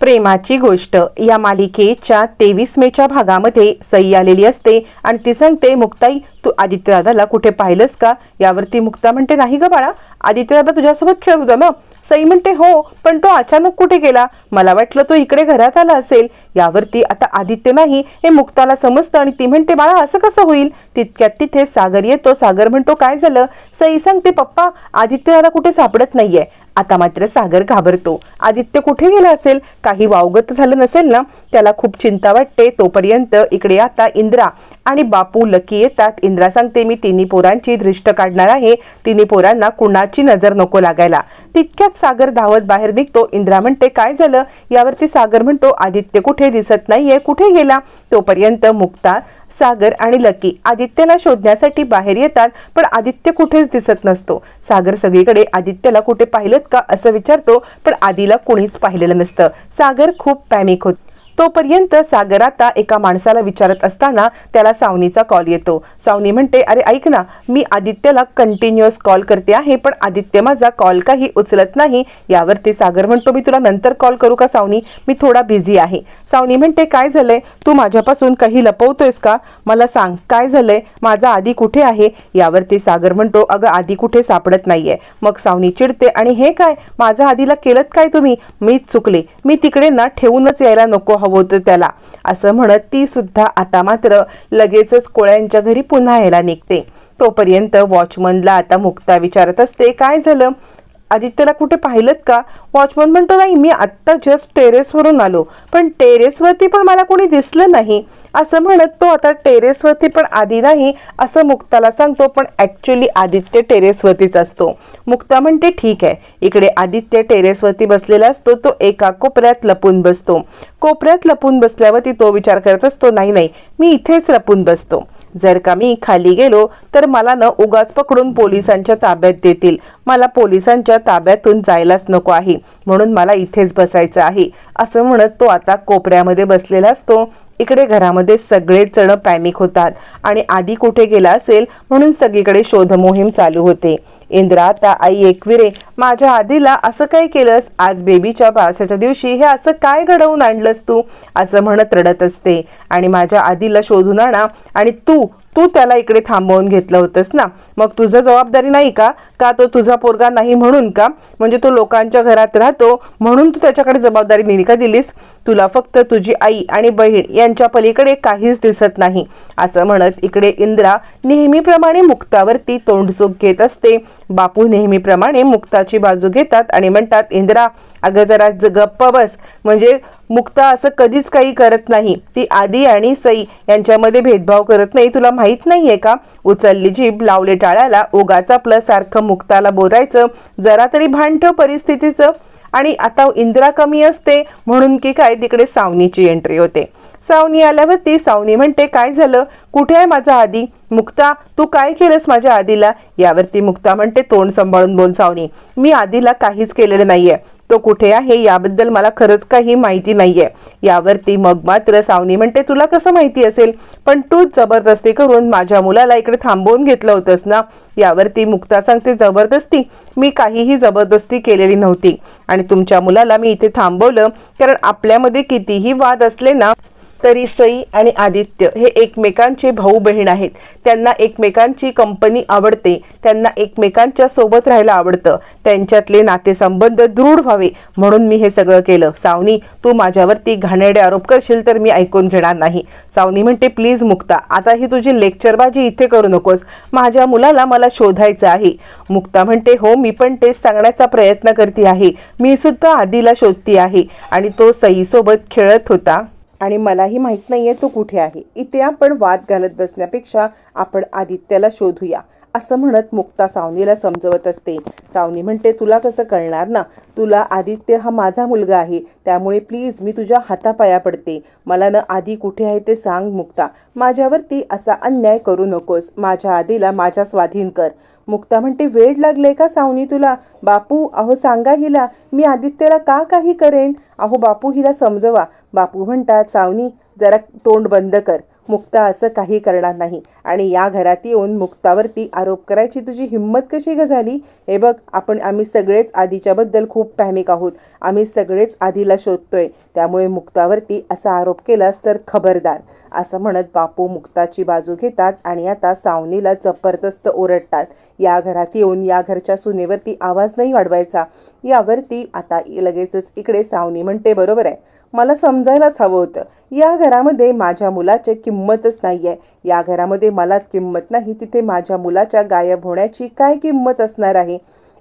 प्रेमाची गोष्ट. या मालिकेच्या तेवीस मेच्या भागामध्ये सई आलेली असते आणि ती सांगते मुक्ताई तू आदित्यदादाला कुठे पाहिलंस का? यावरती मुक्ता म्हणते नाही ग बाळा आदित्यदादा तुझ्यासोबत खेळत होता ना सई म्हणते हो पण तो अचानक कुठे गेला? मला वाटलं तो इकडे घरात आला असेल. यावरती आता आदित्य नाही हे मुक्ताला समजतं आणि ती म्हणते बाळा असं कसं होईल? तितक्यात तिथे सागर येतो. सागर म्हणतो काय झालं? सई सांगते पप्पा आदित्यला कुठे सापडत नाहीये. आता मात्र सागर घाबरतो. आदित्य कुठे गेला असेल? काही वावगत झालं नसेल ना? त्याला खूप चिंता वाटते. तोपर्यंत इकडे आता इंद्रा आणि बापू लकी येतात. इंद्रा सांगते मी तिन्ही पोरांची दृष्ट काढणार आहे. तिन्ही पोरांना कुणाची नजर नको लागायला. तितक्यात सागर धावत बाहेर निघतो. इंद्रा म्हणते काय झालं? यावरती सागर म्हणतो आदित्य कुठे कुठे दिसत नाहीये कुठे गेला? तोपर्यंत मुक्ता सागर आणि लकी आदित्यला शोधण्यासाठी बाहेर येतात पण आदित्य कुठेच दिसत नसतो. सागर सगळीकडे आदित्यला कुठे पाहिलं का असं विचारतो पण आदीला कोणीच पाहिलेलं नसतं. सागर खूप पॅनिक होत तोपर्यंत सागर आता एका माणसाला विचारत असताना त्याला सावनीचा कॉल येतो. सावनी म्हणते अरे ऐक ना मी आदित्यला कंटिन्युअस कॉल करते आहे पण आदित्य माझा कॉल काही उचलत नाही. यावरती सागर म्हणतो मी तुला नंतर कॉल करू का सावनी? मी थोडा बिझी आहे. सावनी म्हणते काय झालंय? तू माझ्यापासून काही लपवतोयस का? मला सांग काय झालंय? माझा आधी कुठे आहे? यावरती सागर म्हणतो अगं आधी कुठे सापडत नाहीये. मग सावनी चिडते आणि हे काय? माझा आधीला केलं काय तुम्ही? मीच चुकले. मी तिकडे ना ठेवूनच यायला नको हवं होतं त्याला. असं म्हणत ती सुद्धा आता मात्र लगेचच कोळ्यांच्या घरी पुन्हा यायला निघते. तोपर्यंत वॉचमनला आता मुक्ता विचारत असते काय झालं? आदित्यला कुठे पाहिलं का? वॉचमन म्हणतो नाही मी आत्ता जस्ट टेरेसवरून आलो. पण टेरेसवरती पण मला कोणी दिसलं नाही. असं म्हणत तो आता टेरेसवरती पण आधी नाही असं मुक्ताला सांगतो पण ॲक्च्युली आदित्य टेरेसवरतीच असतो. मुक्ता म्हणते ठीक आहे इकडे आदित्य टेरेसवरती बसलेला असतो तो एका कोपऱ्यात लपून बसतो. कोपऱ्यात लपून बसल्यावरती तो विचार करत असतो नाही नाही मी इथेच लपून बसतो. जर का मी खाली गेलो तर मला न उगाच पकडून पोलिसांच्या ताब्यात देतील. मला पोलिसांच्या ताब्यातून जायलाच नको आहे. म्हणून मला इथेच बसायचं आहे. असं म्हणत तो आता कोपऱ्यामध्ये बसलेला असतो. इकडे घरामध्ये सगळेच जण पॅनिक होतात आणि आधी कुठे गेला असेल म्हणून सगळीकडे शोध मोहीम चालू होते. इंद्रा आता आई एकविरे माझ्या आधीला असं काय केलंस? आज बेबीच्या पावसाच्या दिवशी हे असं काय घडवून आणलंस तू? असं म्हणत रडत असते. आणि माझ्या आधीला शोधून आणा आणि तू तू त्याला इकडे थांबवून घेतलं होतंस ना. मग तुझं जबाबदारी नाही का? का तो तुझा पोरगा नाही म्हणून का? म्हणजे तो लोकांच्या घरात राहतो म्हणून तू त्याच्याकडे जबाबदारी नेली का दिलीस? तुला फक्त तुझी आई आणि बहीण यांच्या पलीकडे काहीच दिसत नाही. असं म्हणत इकडे इंद्रा नेहमीप्रमाणे मुक्तावरती तोंडसुख घेत असते. बापू नेहमीप्रमाणे मुक्ताची बाजू घेतात आणि म्हणतात इंद्रा अगं जरा गप्प बस. म्हणजे मुक्ता असं कधीच काही करत नाही. ती आदी आणि सई यांच्यामध्ये भेदभाव करत नाही. तुला माहीत नाहीये का? उचलली जीभ लावले टाळ्याला उगाचा प्लस सारखं मुक्ताला बोलायचं जरा तरी भान ठेव परिस्थितीचं. आणि आता इंदिरा कमी असते म्हणून की काय? तिकडे सावनीची एंट्री होते. सावनी आल्यावरती सावनी म्हणते काय झालं? कुठे आहे माझा आदी? मुक्ता तू काय केलंस माझ्या आधीला यावरती मुक्ता म्हणते तोंड सांभाळून बोल सावनी. मी आधीला काहीच केलेलं नाहीये. तो कुठे आहे याबद्दल मला खरंच काही माहिती नाहीये. यावरती मग मात्र सावनी म्हणते तुला कसं माहिती असेल? पण तूच जबरदस्ती करून माझ्या मुलाला इकडे थांबवून घेतलं होतंस ना? यावरती मुक्ता सांगते जबरदस्ती? मी काहीही जबरदस्ती केलेली नव्हती. आणि तुमच्या मुलाला मी इथे थांबवलं कारण आपल्यामध्ये कितीही वाद असले ना तरी सई आणि आदित्य हे एकमेकांचे भाऊ बहीण आहेत. त्यांना एकमेकांची कंपनी आवडते. त्यांना एकमेकांच्या सोबत राहायला आवडतं. त्यांच्यातले नातेसंबंध दृढ व्हावे म्हणून मी हे सगळं केलं. सावनी तू माझ्यावरती घाणेरडे आरोप करशील तर मी ऐकून घेणार नाही. सावनी म्हणते प्लीज मुक्ता आता ही तुझी लेक्चरबाजी इथे करू नकोस. माझ्या मुलाला मला शोधायचं आहे. मुक्ता म्हणते हो मी पण तेच सांगण्याचा प्रयत्न करते आहे. मी सुद्धा आधीला शोधते आहे. आणि तो सईसोबत खेळत होता. आणि मलाही माहीत नाही आहे तो कुठे आहे. इथे आपण वाद घालत बसण्यापेक्षा आपण आदित्याला शोधूया. असं म्हणत मुक्ता सावनीला समजवत असते. सावनी म्हणते तुला कसं कळणार ना? तुला आदित्य हा माझा मुलगा आहे. त्यामुळे प्लीज मी तुझ्या हातापाया पडते. मला ना आधी कुठे आहे ते सांग मुक्ता. माझ्यावरती असा अन्याय करू नकोस. माझ्या आधीला माझ्या स्वाधीन कर. मुक्ता म्हणते वेळ लागले का सावनी तुला? बापू अहो सांगा हिला. मी आदित्यला का काही करेन? अहो बापू हिला समजवा. बापू म्हणतात सावनी जरा तोंड बंद कर. मुक्ता असं काही करणार नाही. आणि या घरात येऊन मुक्तावरती आरोप करायची तुझी हिंमत कशी ग झाली? हे बघ आपण आम्ही सगळेच आधीच्याबद्दल खूप पॅनिक आहोत. आम्ही सगळेच आधीला शोधतोय. त्यामुळे मुक्तावरती असा आरोप केलास तर खबरदार. असं म्हणत बापू मुक्ताची बाजू घेतात आणि आता सावनीला जबरदस्त ओरडतात. या घरात येऊन या घरच्या सुनेवरती आवाज नाही वाढवायचा. यावरती आता लगेचच इकडे सावनी म्हणते बरोबर आहे. मला समजायलाच हवं होतं. या घरामध्ये माझ्या मुलाची किंमतच नाही आहे या घरामध्ये मलाच किंमत नाही. तिथे माझ्या मुलाच्या गायब होण्याची काय किंमत असणार आहे?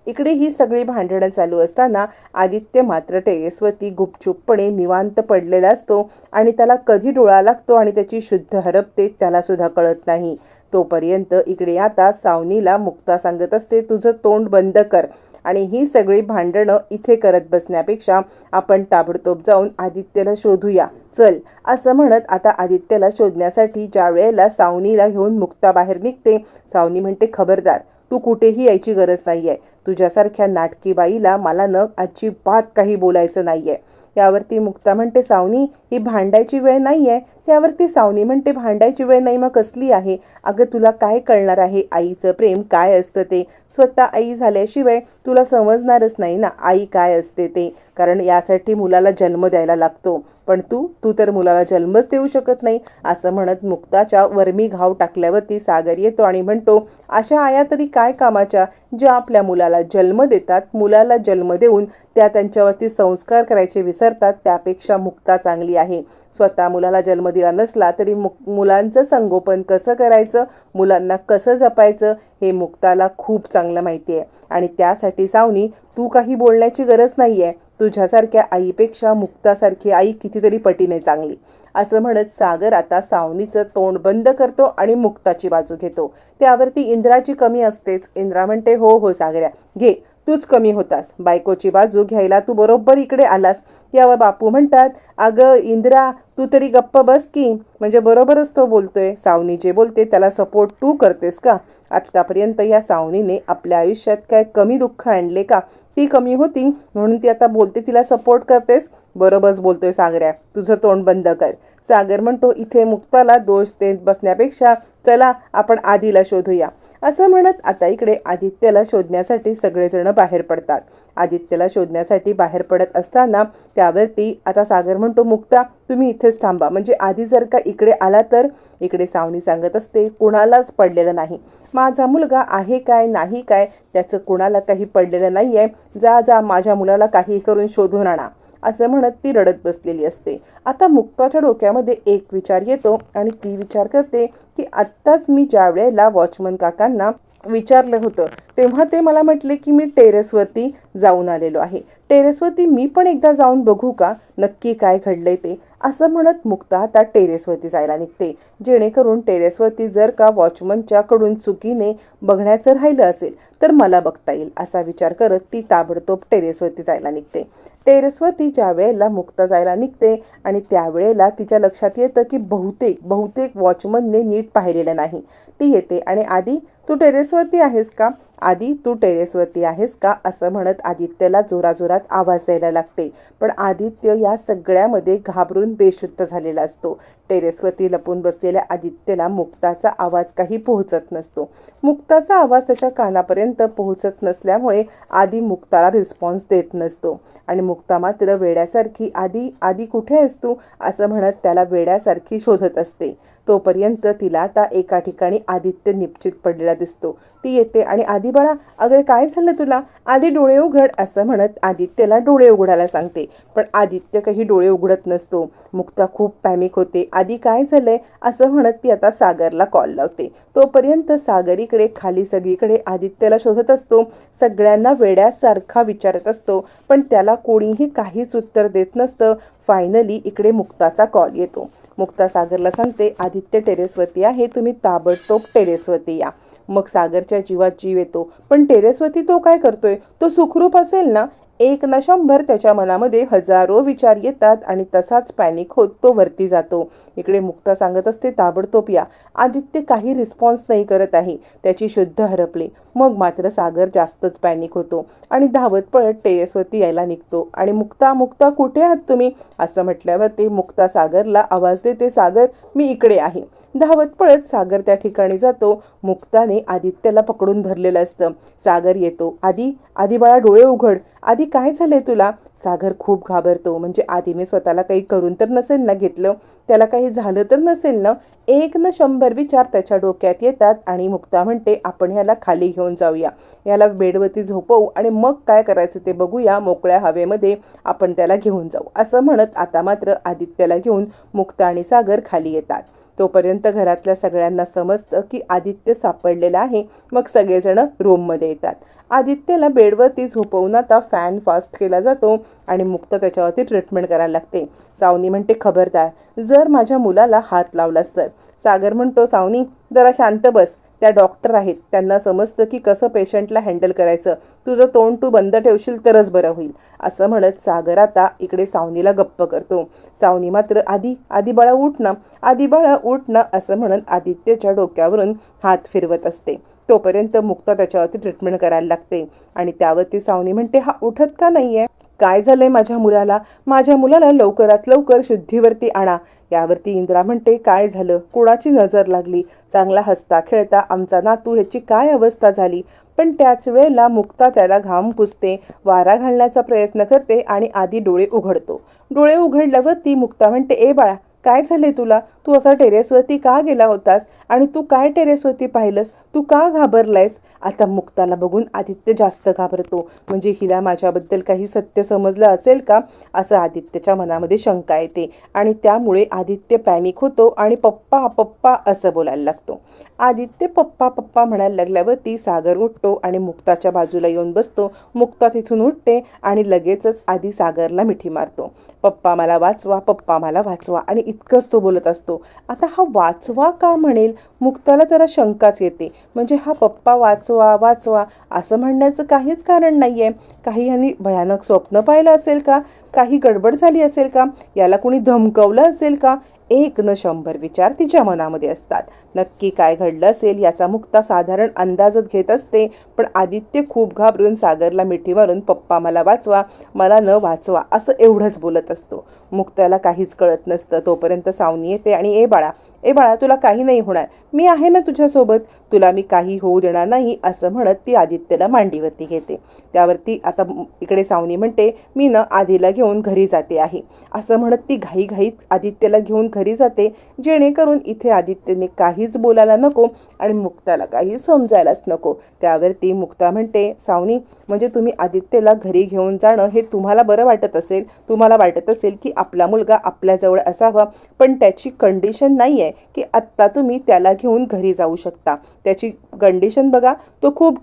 इकडे ही सगळी भांडणं चालू असताना आदित्य मात्र टेरेसवरती गुपचूपपणे निवांत पडलेला असतो आणि त्याला कधी डोळा लागतो आणि त्याची शुद्ध हरपते त्यालासुद्धा कळत नाही. तोपर्यंत इकडे आता सावनीला मुक्ता सांगत असते तुझं तोंड बंद कर. आणि ही सगळी भांडणं इथे करत बसण्यापेक्षा आपण ताबडतोब जाऊन आदित्यला शोधूया. चल असं म्हणत आता आदित्यला शोधण्यासाठी ज्या वेळेला सावनीला घेऊन मुक्ता बाहेर निघते सावनी म्हणते खबरदार तू कुठेही यायची गरज नाही आहे तुझ्यासारख्या नाटकी बाईला मला न अजिबात काही बोलायचं नाही आहे यावरती मुक्ता म्हणते सावनी ही भांडायची वेळ नाही आहे त्यावरती सावनी म्हणते भांडायची वेळ नाही मग कसली आहे? अगं तुला काय कळणार आहे? आईचं प्रेम काय असतं ते? स्वतः आई झाल्याशिवाय तुला समजणारच नाही ना आई काय असते ते. कारण यासाठी मुलाला जन्म द्यायला लागतो. पण तू तू तर मुलाला जन्मच देऊ शकत नाही. असं म्हणत मुक्ताच्या वर्मी घाव टाकल्यावरती सागर येतो आणि म्हणतो अशा आया तरी काय कामाच्या? ज्या आपल्या मुलाला जन्म देतात मुलाला जन्म देऊन त्या त्यांच्यावरती संस्कार करायचे विसरतात त्यापेक्षा मुक्ता चांगली आहे. स्वतः मुलाला जन्म दिला नसला तरी मुक मुलांचं संगोपन कसं करायचं? मुलांना कसं जपायचं? हे मुक्ताला खूप चांगलं माहिती आहे. आणि त्यासाठी सावनी तू काही बोलण्याची गरज नाही आहे तुझ्यासारख्या आईपेक्षा मुक्तासारखी आई कितीतरी पटीने चांगली. असं म्हणत सागर आता सावनीचं तोंड बंद करतो आणि मुक्ताची बाजू घेतो. त्यावरती इंद्राची कमी असतेच. इंद्रा म्हणते हो हो सागऱ्या. घे. तूच कमी होतास. बायकोची बाजू घ्यायला तू बरोबर इकडे आलास. यावर बापू म्हणतात अगं इंद्रा तू तरी गप्प बस की. म्हणजे बरोबरच तो बोलतोय. सावनी जे बोलते त्याला सपोर्ट तू करतेस का? आत्तापर्यंत या सावनीने आपल्या आयुष्यात काय कमी दुःख आणले का? ती कमी होती म्हणून ती आता बोलते तिला सपोर्ट करतेस? बरोबरच बोलतोय सागऱ्या. तुझं तोंड बंद कर. सागर म्हणतो इथे मुक्ताला दोष देत बसण्यापेक्षा चला आपण आधीला शोधूया. असं म्हणत आता इकडे आदित्यला शोधण्यासाठी सगळेजण बाहेर पडतात. आदित्यला शोधण्यासाठी बाहेर पडत असताना त्यावरती आता सागर म्हणतो मुक्ता तुम्ही इथेच थांबा. म्हणजे आधी जर का इकडे आला तर? इकडे सावनी सांगत असते कुणालाच पडलेलं नाही. माझा मुलगा आहे काय नाही काय त्याचं कुणाला काही पडलेलं नाही आहे जा जा माझ्या मुलाला काही करून शोधून आणा. असं म्हणत ती रडत बसलेली असते. आता मुक्ताच्या डोक्यामध्ये एक विचार येतो आणि ती विचार करते की आत्ताच मी ज्या वेळेला वॉचमन काकांना विचारलं होतं तेव्हा ते मला म्हटले की मी टेरेसवरती जाऊन आलेलो आहे. टेरेसवरती मी पण एकदा जाऊन बघू का? नक्की काय घडलंय ते? असं म्हणत मुक्ता आता टेरेसवरती जायला निघते. जेणेकरून टेरेसवरती जर का वॉचमनच्याकडून चुकीने बघण्याचं राहिलं असेल तर मला बघता येईल असा विचार करत ती ताबडतोब टेरेसवरती जायला निघते. टेरेसवरती ज्या वेळेला मुक्ता जायला निघते आणि त्यावेळेला तिच्या लक्षात येतं की बहुतेक बहुतेक वॉचमनने नीट पाहिलेलं नाही. ती येते आणि आधी तू टेरेसवरती आहेस का? आधी तू टेरेसवरती आहेस का? असं म्हणत आदित्यला जोराजोरात आवाज द्यायला लागते. पण आदित्य या सगळ्यामध्ये घाबरून बेशुद्ध झालेला असतो. टेरेसवरती लपून बसलेल्या आदित्यला मुक्ताचा आवाज काही पोहोचत नसतो. मुक्ताचा आवाज त्याच्या कानापर्यंत पोहोचत नसल्यामुळे आधी मुक्ताला रिस्पॉन्स देत नसतो. आणि मुक्ता मात्र वेड्यासारखी आधी आधी कुठे आहेस तू? असं म्हणत त्याला वेड्यासारखी शोधत असते. तोपर्यंत तिला आता एका ठिकाणी आदित्य निश्चित पडलेला दिसतो. ती येते आणि आधी बाळा अगं काय झालं तुला? आधी डोळे उघड असं म्हणत आदित्यला डोळे उघडायला सांगते. पण आदित्य काही डोळे उघडत नसतो. मुक्ता खूप पॅमिक होते. आधी काय झालंय असं म्हणत ती आता सागरला कॉल लावते. तोपर्यंत सागर इकडे खाली सगळीकडे आदित्यला शोधत असतो. सगळ्यांना वेड्यासारखा विचारत असतो. पण त्याला कोणीही काहीच उत्तर देत नसतं. फायनली इकडे मुक्ताचा कॉल येतो. मुक्ता सागरला सांगते आदित्य टेरेसवरती आहे. तुम्ही ताबडतोब टेरेसवरती या. मग सागरच्या जीवात जीव येतो. पण टेरेसवरती तो काय करतोय? तो सुखरूप असेल ना? एक ना शंभर त्याच्या मनामध्ये हजारो विचार येतात आणि तसाच पॅनिक होत तो वरती जातो. इकडे मुक्ता सांगत असते ताबडतोब या. आदित्य काही रिस्पॉन्स नाही करत आहे. त्याची शुद्ध हरपली. मग मात्र सागर जास्तच पॅनिक होतो आणि धावत पळत टेरेसवरती यायला निघतो. आणि मुक्ता मुक्ता कुठे आहात तुम्ही? असं म्हटल्यावर ते मुक्ता सागरला आवाज देते सागर मी इकडे आहे. धावत पळत सागर त्या ठिकाणी जातो. मुक्ताने आदित्यला पकडून धरलेलं असतं. सागर येतो आधी आधी बाळा डोळे उघड. आधी काय झालंय तुला? सागर खूप घाबरतो. म्हणजे आधीने स्वतःला काही करून तर नसेल ना घेतलं? त्याला काही झालं तर नसेल ना? एक न शंभर विचार त्याच्या डोक्यात येतात आणि मुक्ता म्हणते आपण ह्याला खाली घेऊन जाऊया. याला बेडवरती झोपवू आणि मग काय करायचं ते बघूया. मोकळ्या हवेमध्ये आपण त्याला घेऊन जाऊ. असं म्हणत आता मात्र आदित्यला घेऊन मुक्ता आणि सागर खाली येतात. तोपर्यंत घरातल्या सगळ्यांना समजतं की आदित्य सापडलेला आहे. मग सगळेजण रूममध्ये येतात. आदित्यला बेडवरती झोपवून आता फॅन फास्ट केला जातो आणि मुक्त त्याच्यावरती ट्रीटमेंट करायला लागते. सावनी म्हणते खबरदार जर माझ्या मुलाला हात लावलास तर. सागर म्हणतो सावनी जरा शांत बस. त्या डॉक्टर आहेत. त्यांना समजतं की कसं पेशंटला हँडल करायचं. तुझं तोंड तू बंद ठेवशील तरच बरं होईल. असं म्हणत सागर आता इकडे सावनीला गप्प करतो. सावनी मात्र आधी आधी बाळा उठ ना. आधी बाळा उठ ना असं म्हणत आदित्यच्या डोक्यावरून हात फिरवत असते. तोपर्यंत मुक्ता त्याच्यावरती ट्रीटमेंट करायला लागते. आणि त्यावरती सावनी म्हणते हा उठत का नाही आहे काय झालंय माझ्या मुलाला? माझ्या मुलाला लवकरात लवकर शुद्धीवरती आणा. यावरती इंद्रा म्हणते काय झालं? कुणाची नजर लागली? चांगला हसता खेळता आमचा नातू ह्याची काय अवस्था झाली पण त्याच वेळेला मुक्ता त्याला घाम पुसते वारा घालण्याचा प्रयत्न करते आणि आधी डोळे उघडतो. डोळे उघडल्यावर ती मुक्ता म्हणते ए बाळा काय झाले तुला? तू असा टेरेसवरती का गेला होतास? आणि तू काय टेरेसवरती पाहिलंस? तू का घाबरलायस? आता मुक्ताला बघून आदित्य जास्त घाबरतो. म्हणजे हिला माझ्याबद्दल काही सत्य समजलं असेल का? असं आदित्यच्या मनामध्ये शंका येते. आणि त्यामुळे आदित्य पॅनिक होतो आणि पप्पा पप्पा असं बोलायला लागतो. आदित्य पप्पा पप्पा म्हणायला लागल्यावर ती सागर उठतो आणि मुक्ताच्या बाजूला येऊन बसतो. मुक्ता तिथून उठते आणि लगेचच आधी सागरला मिठी मारतो. पप्पा मला वाचवा पप्पा मला वाचवा आणि इतकंच तो बोलत असतो. आता हा वाचवा का म्हणेल? मुक्ताला जरा शंकाच येते. म्हणजे हा पप्पा वाचवा वाचवा असं म्हणण्याचं काहीच कारण नाही आहे काही यांनी भयानक स्वप्न पाहिलं असेल का? काही गडबड झाली असेल का? याला कुणी धमकवलं असेल का? एक न शंभर विचार तिच्या मनामध्ये असतात. नक्की काय घडलं असेल याचा मुक्ता साधारण अंदाजच घेत असते पण आदित्य खूप घाबरून सागरला मिठी मारून पप्पा मला वाचवा मला न वाचवा असं एवढंच बोलत असतो. मुक्ताला काहीच कळत नसतं. तोपर्यंत सावनी येते आणि ए बाळा ए बाळा तुला काही नाही होणार. मी आहे ना तुझ्यासोबत. तुला मी काही होऊ देणार नाही असं म्हणत ती आदित्यला मांडीवरती घेते. त्यावरती आता इकडे सावनी म्हणते मी ना आधीला घेऊन घरी जाते आहे. असं म्हणत ती घाईघाईत आदित्यला घेऊन घरी जाते. जेणेकरून इथे आदित्यने काहीच बोलायला नको आणि मुक्ताला काही समजायलाच नको. त्यावरती मुक्ता म्हणते सावनी म्हणजे तुम्ही आदित्यला घरी घेऊन जाणं हे तुम्हाला बरं वाटत असेल? तुम्हाला वाटत असेल की आपला मुलगा आपल्याजवळ असावा पण त्याची कंडिशन नाही आहे की आत्ता तुम्ही त्याला घेऊन घरी जाऊ शकता. त्याची कंडिशन बघा तो खूप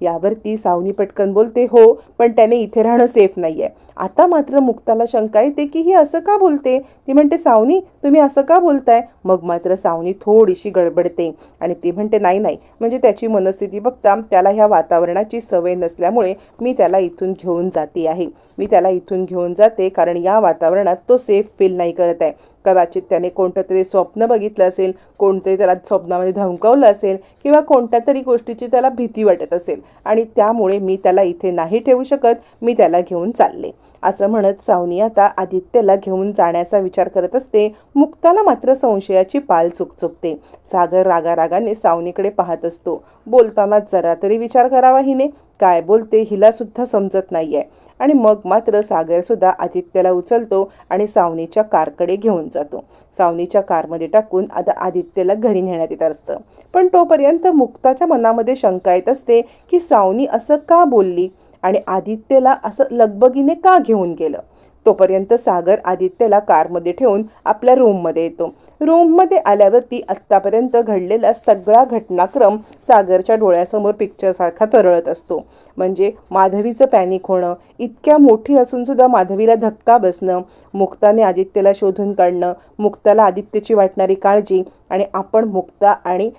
यावर यावरती सावनी पटकन बोलते हो पण त्याने इथे राहणं सेफ नाही आहे आता मात्र मुक्ताला शंका येते की ही असं का बोलते? ती म्हणते सावनी तुम्ही असं का बोलताय? मग मात्र सावनी थोडीशी गडबडते आणि ती म्हणते नाही नाही म्हणजे त्याची मनस्थिती बघता त्याला ह्या वातावरणाची सवय नसल्यामुळे मी त्याला इथून घेऊन जाते आहे. मी त्याला इथून घेऊन जाते कारण या वातावरणात तो सेफ फील नाही करत आहे. कदाचित त्याने कोणतं तरी स्वप्न बघितलं असेल कोणतरी त्याला स्वप्नामध्ये धमकवलं असेल किंवा कोणत्या तरी गोष्टीची त्याला भीती वाटत असेल. आणि त्यामुळे मी त्याला इथे नाही ठेवू शकत मी त्याला घेऊन चालले. असं म्हणत सावनी आता आदित्यला घेऊन जाण्याचा विचार करत असते. मुक्ताला मात्र संशयाची पाल चुकचुकते. सागर रागारागाने सावनीकडे पाहत असतो. बोलताना जरा तरी विचार करावा हिने. काय बोलते हिला सुद्धा समजत नाहीये. आणि मग मात्र सागर सुद्धा आदित्यला उचलतो आणि सावनीच्या कारकडे घेऊन जातो. सावनीच्या कारमध्ये टाकून आता आदित्यला घरी नेण्यात येत असतं. पण तोपर्यंत मुक्ताच्या मनामध्ये शंका येत असते की सावनी असं का बोलली आणि आदित्यला असं लगबगीने का घेऊन गेलं? तोपर्यंत सागर आदित्यला कारमध्ये ठेवून आपल्या रूममध्ये येतो. रूममध्ये आल्यावरती आत्तापर्यंत घडलेला सगळा घटनाक्रम सागरच्या डोळ्यासमोर पिक्चरसारखा तरळत असतो. म्हणजे माधवीचं पॅनिक होणं इतक्या मोठी असून सुद्धा माधवीला धक्का बसणं मुक्ताने आदित्यला शोधून काढणं मुक्ताला आदित्यची वाटणारी काळजी आणि आपण मुक्ता आणि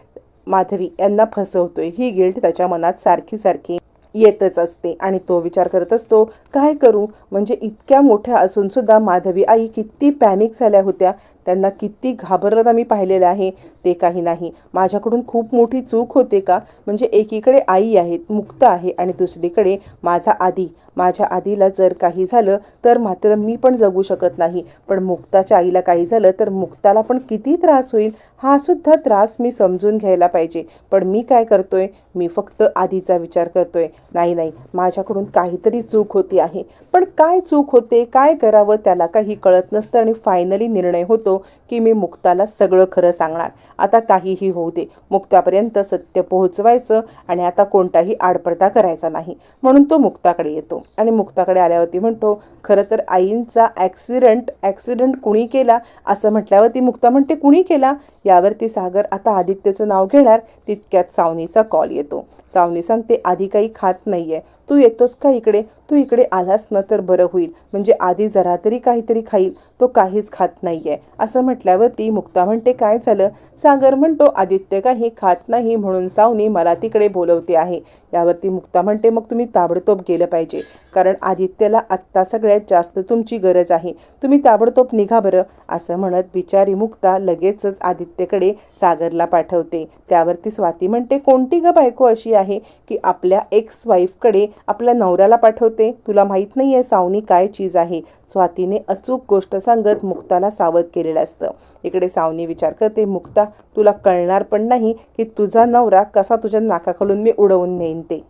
माधवी यांना फसवतोय. ही गिल्ट त्याच्या मनात सारखी सारखी येतच असते आणि तो विचार करत असतो काय करू? म्हणजे इतक्या मोठ्या असूनसुद्धा माधवी आई किती पॅनिक झाल्या होत्या. त्यांना किती घाबरत आम्ही पाहिलेलं आहे. ते काही नाही. माझ्याकडून खूप मोठी चूक होते का? म्हणजे एकीकडे आई आहेत मुक्त आहे आणि दुसरीकडे माझा आधी. माझ्या आधीला जर काही झालं तर मात्र मी पण जगू शकत नाही. पण मुक्ताच्या आईला काही झालं तर मुक्ताला पण किती त्रास होईल हा सुद्धा त्रास मी समजून घ्यायला पाहिजे. पण मी काय करतोय? मी फक्त आधीचा विचार करतोय. नाही नाही माझ्याकडून काहीतरी चूक होती आहे. पण काय चूक होते काय करावं त्याला काही कळत नसतं आणि फायनली निर्णय होतो की मी मुक्ताला सगळं खरं सांगणार. आता काहीही होऊ दे. मुक्तापर्यंत सत्य पोहोचवायचं आणि आता कोणताही आडपडदा करायचा नाही. म्हणून तो मुक्ताकडे येतो. आणि मुक्ताकडे आल्यावरती म्हणतो खरं तर आईंचा ॲक्सिडंट ॲक्सिडंट कुणी केला? असं म्हटल्यावरती मुक्ता म्हणते कुणी केला? यावरती सागर आता आदित्यचं नाव घेणार तितक्यात सावनीचा कॉल येतो. सावनी सांगते आधी काही खात नाही आहे तू येतोस का इकडे? तू इकडे आलास ना तर बरं होईल. म्हणजे आधी जरा तरी काहीतरी खाईल. तो काहीच खात नाहीये. असं म्हटल्यावरती मुक्ता म्हणते काय झालं? सागर म्हणतो आदित्य काही खात नाही म्हणून सावनी मला तिकडे बोलवते आहे. यावरती मुक्ता म्हणते मग तुम्ही ताबडतोब गेलं पाहिजे. कारण आदित्यला आत्ता सगळ्यात जास्त तुमची गरज आहे. तुम्ही ताबडतोब निघा बरं असं म्हणत बिचारी मुक्ता लगेचच आदित्यकडे सागरला पाठवते. त्यावरती स्वाती म्हणते कोणती ग बायको अशी आहे की आपल्या एक्स वाईफकडे आपल्या नवऱ्याला पाठवते? तुला माहीत नाही आहे सावनी काय चीज आहे. स्वातीने अचूक गोष्ट सांगत मुक्ताला सावध केलेलं असतं. इकडे सावनी विचार करते मुक्ता तुला कळणार पण नाही की तुझा नवरा कसा तुझ्या नाकाखालून मी उडवून नेईन ते.